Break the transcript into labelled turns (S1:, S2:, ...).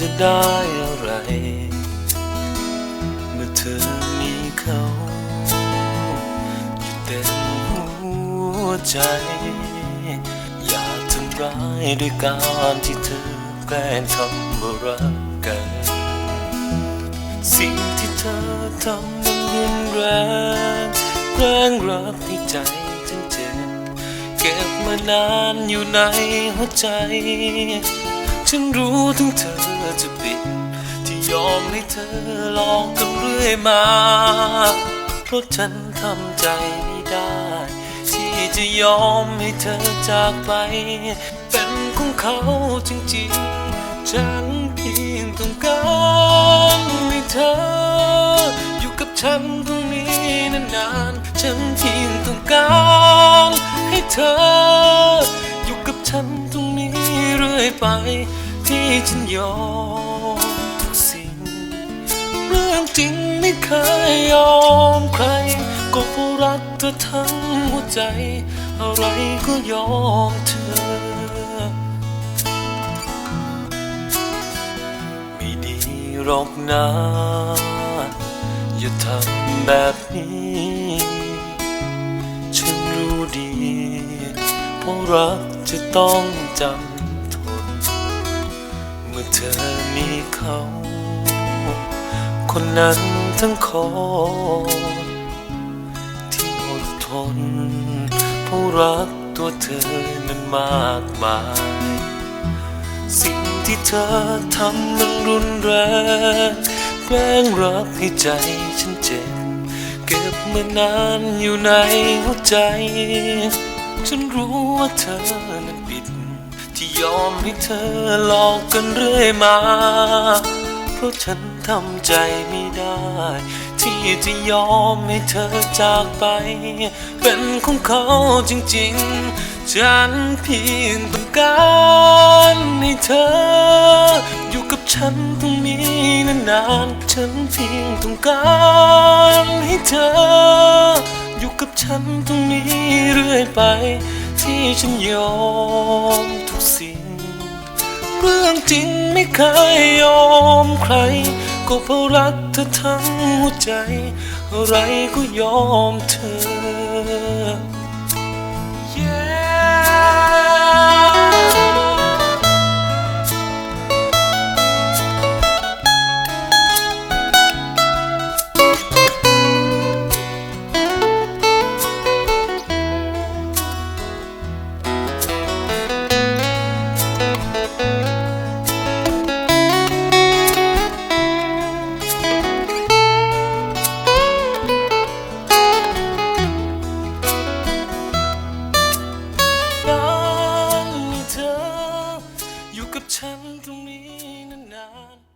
S1: จะได้อะไร เมื่อเธอมีเขาอยู่เต็มหัวใจ อย่าทำร้ายด้วยการที่เธอแกล้งทำว่ารักกัน สิ่งที่เธอทำมันรุนแรงแกล้งรักานานอยู่ในหัวใจ ฉันรู้ถึงเธอจะปิด ที่ยอมให้เธอลอกกันเรื่อยมา เพราะฉันทำใจไม่ได้ ที่จะยอมให้เธอจากไป เป็นของเขาจริงๆ ฉันเพียงต้องการให้เธอ อยู่กับฉันตรงนี้นานๆ ฉันเพียงต้องการ ให้เธอ อยู่กับฉันตรงนี้เรื่อยไป ที่ฉันยอมทุกสิ่ง เรื่องจริงไม่เคยยอมใคร ก็เพราะรักเธอทั้งหัวใจ อะไรก็ยอมเธอไม่ดีหรอกนะอย่าทำแบบนี้ ดี เพราะรักจะต้องจำทน เมื่อเธอมีเขา คนนั้นทั้งคนที่อดทนผู้รักตัวเธอนั้นมากมาย สิ่งที่เธอทำมันรุนแรงแกล้งรักให้ใจฉันเจ็บ เก็บมานานอยู่ในหัวใจ ฉันรู้ว่าเธอนั้นผิด ที่ยอมให้เธอหลอกกันเรื่อยมา เพราะฉันทำใจไม่ได้ ที่จะยอมให้เธอจากไป เป็นของเขาจริงๆ ฉันเพียงต้องการให้เธอ อยู่กับฉันตรง นี้นานๆฉันเพียงต้องการให้เธอ อยู่กับฉันตรงนี้เรื่อยไป ที่ฉันยอมทุกสิ่ง เรื่องจริงไม่เคยยอมใคร ก็เพราะรักเธอทั้งหัวใจ อะไรก็ยอมเธอ happened to me tonight.